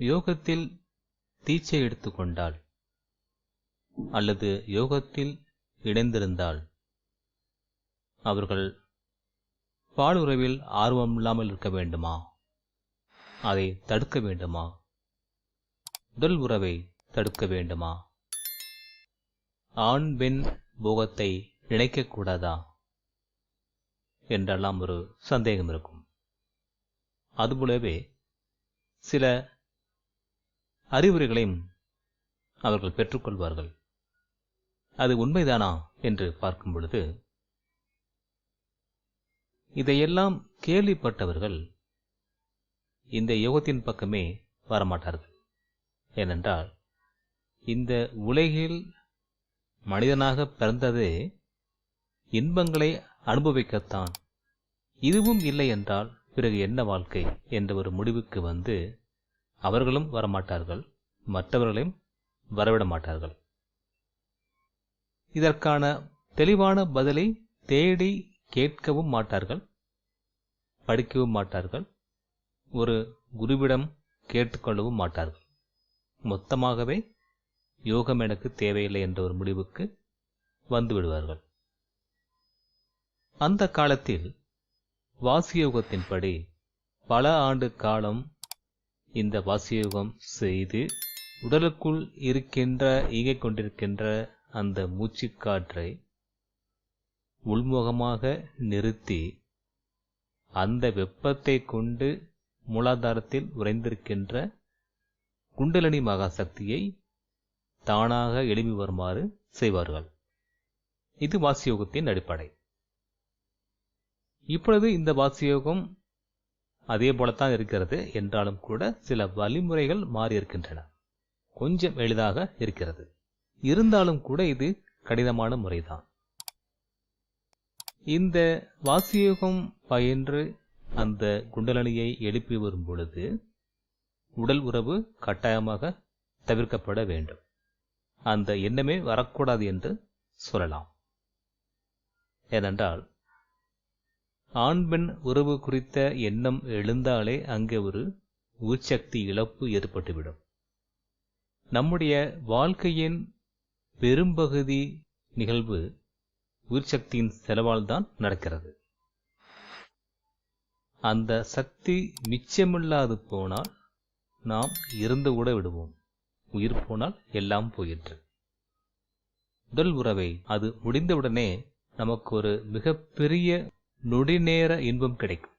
யோகத்தில் தீட்சை எடுத்துக்கொண்டால் அல்லது யோகத்தில் இணைந்திருந்தால் அவர்கள் பாலுறவில் ஆர்வமில்லாமல் இருக்க வேண்டுமா? அதை தடுக்க வேண்டுமா? உடல் உறவை தடுக்க வேண்டுமா? ஆண் பெண் போகத்தை இணைக்கக்கூடாதா என்றெல்லாம் ஒரு சந்தேகம் இருக்கும். அதுபோலவே சில அறிவுரைகளையும் அவர்கள் பெற்றுக்கொள்வார்கள். அது உண்மைதானா என்று பார்க்கும் பொழுது இதையெல்லாம் கேள்விப்பட்டவர்கள் இந்த யோகத்தின் பக்கமே வரமாட்டார்கள். ஏனென்றால் இந்த உலகில் மனிதனாக பிறந்ததே இன்பங்களை அனுபவிக்கத்தான். இதுவும் இல்லை என்றால் பிறகு என்ன வாழ்க்கை என்ற ஒரு முடிவுக்கு வந்து அவர்களும் வரமாட்டார்கள் மற்றவர்களையும் வரவிட மாட்டார்கள் இதற்கான தெளிவான பதிலை தேடி கேட்கவும் மாட்டார்கள் படிக்கவும் மாட்டார்கள் ஒரு குருவிடம் கேட்டுக்கொள்ளவும் மாட்டார்கள். மொத்தமாகவே யோகம் எனக்கு தேவையில்லை என்ற ஒரு முடிவுக்கு வந்துவிடுவார்கள் அந்த காலத்தில் வாசியோகத்தின்படி பல ஆண்டு காலம் இந்த வாசியோகம் செய்து உடலுக்குள் இருக்கின்ற இயங்கிக் கொண்டிருக்கின்ற அந்த மூச்சுக்காற்றை உள்முகமாக நிறுத்தி அந்த வெப்பத்தை கொண்டு மூலாதாரத்தில் உறைந்திருக்கின்ற குண்டலினி மகாசக்தியை தானாக எழுப்பி வருமாறு செய்வார்கள். இது வாசியோகத்தின் அடிப்படை. இப்பொழுது இந்த வாசியோகம் அதே போலத்தான் இருக்கிறது. என்றாலும் கூட சில வழிமுறைகள் மாறியிருக்கின்றன கொஞ்சம் எளிதாக இருக்கிறது. இருந்தாலும் கூட இது கடினமான முறைதான். இந்த வாசியோகம் பயின்று அந்த குண்டலனியை எழுப்பி வரும் பொழுது உடல் உறவு கட்டாயமாக தவிர்க்கப்பட வேண்டும். அந்த எண்ணமே வரக்கூடாது என்று சொல்லலாம். ஏனென்றால் ஆண் பெண் உறவு குறித்த எண்ணம் எழுந்தாலே அங்கே ஒரு உச்சக்தி இழப்பு ஏற்பட்டுவிடும். நம்முடைய வாழ்க்கையின் பெரும்பகுதி நிகழ்வு உயிர்சக்தியின் செலவால் தான் நடக்கிறது. அந்த சக்தி மிச்சமில்லாது போனால் நாம் இருந்து கூட விடுவோம். உயிர் போனால் எல்லாம் போயிற்று. உடல் உறவை அது முடிந்தவுடனே நமக்கு ஒரு மிகப்பெரிய நொடிநேர இன்பம் கிடைக்கும்.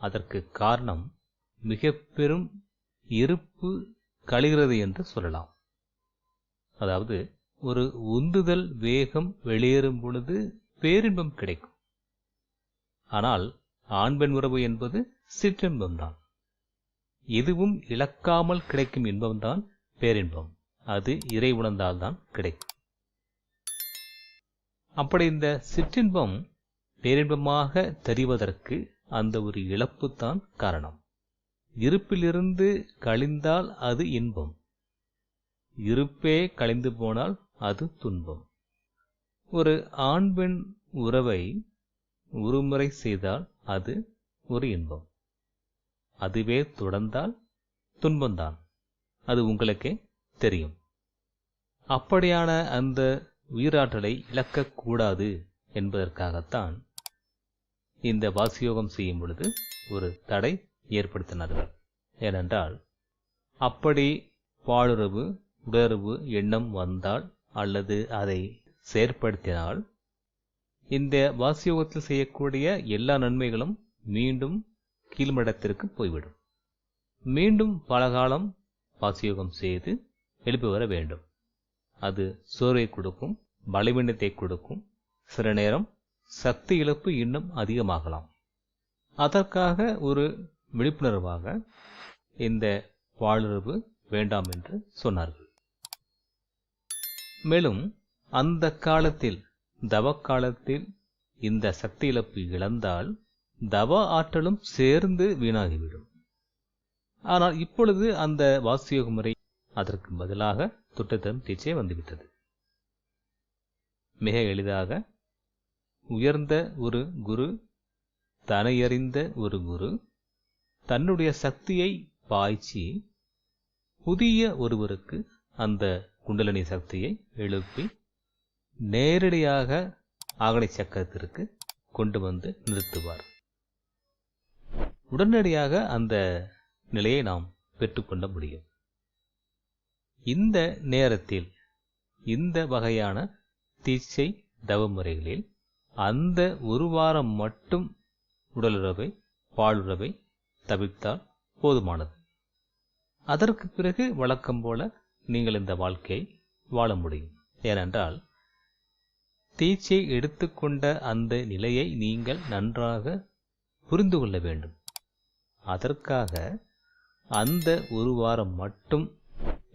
அதற்கு காரணம் மிக பெரும் இருப்பு கழிகிறது என்று சொல்லலாம். அதாவது ஒரு உந்துதல் வேகம் வெளியேறும் பொழுது பேரின்பம் கிடைக்கும். ஆனால் ஆண் பெண் உறவு என்பது சிற்றின்பம்தான் எதுவும் இழக்காமல் கிடைக்கும் இன்பம்தான் பேரின்பம். அது இறை உணர்ந்தால்தான் கிடைக்கும். அப்படி இந்த சிற்றின்பம் பேரின்பமாக தெரிவதற்கு அந்த ஒரு இழப்புத்தான் காரணம். இருப்பிலிருந்து கழிந்தால் அது இன்பம். இருப்பே கழிந்து போனால் அது துன்பம். ஒரு ஆண் பெண் உறவை ஒருமுறை செய்தால் அது ஒரு இன்பம். அதுவே தொடர்ந்தால் துன்பம்தான். அது உங்களுக்கே தெரியும். அப்படியான அந்த உயிராற்றலை இழக்கக்கூடாது என்பதற்காகத்தான் இந்த வாசியோகம் செய்யும் பொழுது ஒரு தடை ஏற்படுத்தினார்கள் ஏனென்றால் அப்படி பாலுறவு உடலுறவு எண்ணம் வந்தால் அல்லது அதை செயற்படுத்தினால் இந்த வாசியோகத்தில் செய்யக்கூடிய எல்லா நன்மைகளும் மீண்டும் கீழ்மடத்திற்கு போய்விடும். மீண்டும் பல காலம் வாசியோகம் செய்து எழுப்பி வர வேண்டும். அது சோர்வை கொடுக்கும் பலவீனத்தை கொடுக்கும். சில நேரம் சக்தி இழப்பு இன்னும் அதிகமாகலாம். அதற்காக ஒரு விழிப்புணர்வாக இந்த வாழுறவு வேண்டாம் என்று சொன்னார்கள். மேலும் அந்த காலத்தில் தவ காலத்தில் இந்த சக்தி இழப்பு இழந்தால் தவ ஆற்றலும் சேர்ந்து வீணாகிவிடும். ஆனால் இப்பொழுது அந்த வாசியோக முறை அதற்கு பதிலாக துட்டத்தம் டீச்சே வந்துவிட்டது. மிக எளிதாக உயர்ந்த ஒரு குரு தனையறிந்த ஒரு குரு தன்னுடைய சக்தியை பாய்ச்சி புதிய ஒருவருக்கு அந்த குண்டலினி சக்தியை எழுப்பி நேரடியாக ஆகனை சக்கரத்திற்கு கொண்டு வந்து நிறுத்துவார். உடனடியாக அந்த நிலையை நாம் பெற்றுக்கொள்ள முடியும். இந்த நேரத்தில் இந்த வகையான தீட்சை தவ முறைகளில் அந்த ஒரு வாரம் மட்டும் உடலுறவை பாலுறவை தவிர்த்தால் போதுமானது. அதற்கு பிறகு வழக்கம் போல நீங்கள் இந்த வாழ்க்கையை வாழ முடியும். ஏனென்றால் தீட்சை எடுத்துக்கொண்ட அந்த நிலையை நீங்கள் நன்றாக புரிந்து கொள்ள வேண்டும். அதற்காக அந்த ஒரு வாரம் மட்டும்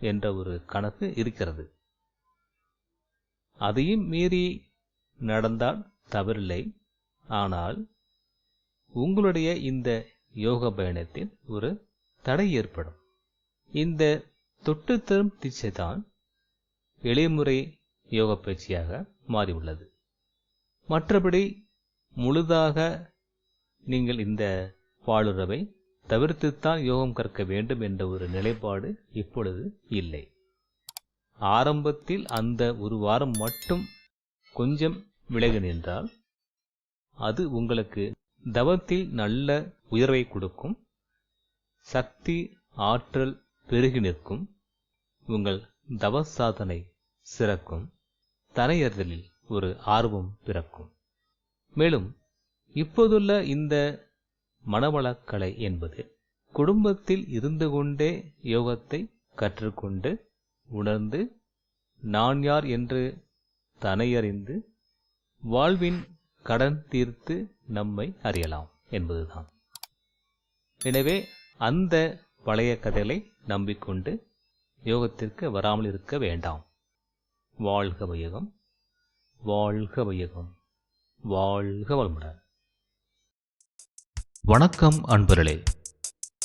என்ற ஒரு கணக்கு இருக்கிறது. அதையும் மீறி நடந்தால் தவறில்லை. ஆனால் உங்களுடைய இந்த யோக பயணத்தில் ஒரு தடை ஏற்படும். இந்த தொட்டு தரும் தீட்சை தான் எளிமுறை யோக பயிற்சியாக மாறியுள்ளது. மற்றபடி முழுதாக நீங்கள் இந்த பாலுறவை தவிர்த்துத்தான் யோகம் கற்க வேண்டும் என்ற ஒரு நிலைப்பாடு இப்பொழுது இல்லை. ஆரம்பத்தில் அந்த ஒரு வாரம் மட்டும் கொஞ்சம் விலகி நின்றால் அது உங்களுக்கு தவத்தில் நல்ல உயர்வை கொடுக்கும் சக்தி ஆற்றல் பெருகி நிற்கும் உங்கள் தவ சாதனை சிறக்கும் தனையறிதலில் ஒரு ஆர்வம் பிறக்கும். மேலும் இப்போதுள்ள இந்த மனவளக்கலை என்பது குடும்பத்தில் இருந்து கொண்டே யோகத்தை கற்றுக்கொண்டு உணர்ந்து நான் யார் என்று தனையறிந்து வாழ்வின் கடன் தீர்த்து நம்மை அறியலாம் என்பதுதான். எனவே அந்த பழைய கதைகளை நம்பிக்கொண்டு யோகத்திற்கு வராமல் இருக்க வேண்டாம். வாழ்க வையகம் வாழ்க வையகம் வாழ்க வளமுடன். வணக்கம் அன்பர்களே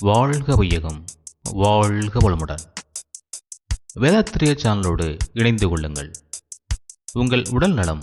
வாழ்க வையகம் வாழ்க வளமுடன். வேதாத்திரிய சேனலோடு இணைந்து கொள்ளுங்கள். உங்கள் உடல் நலம்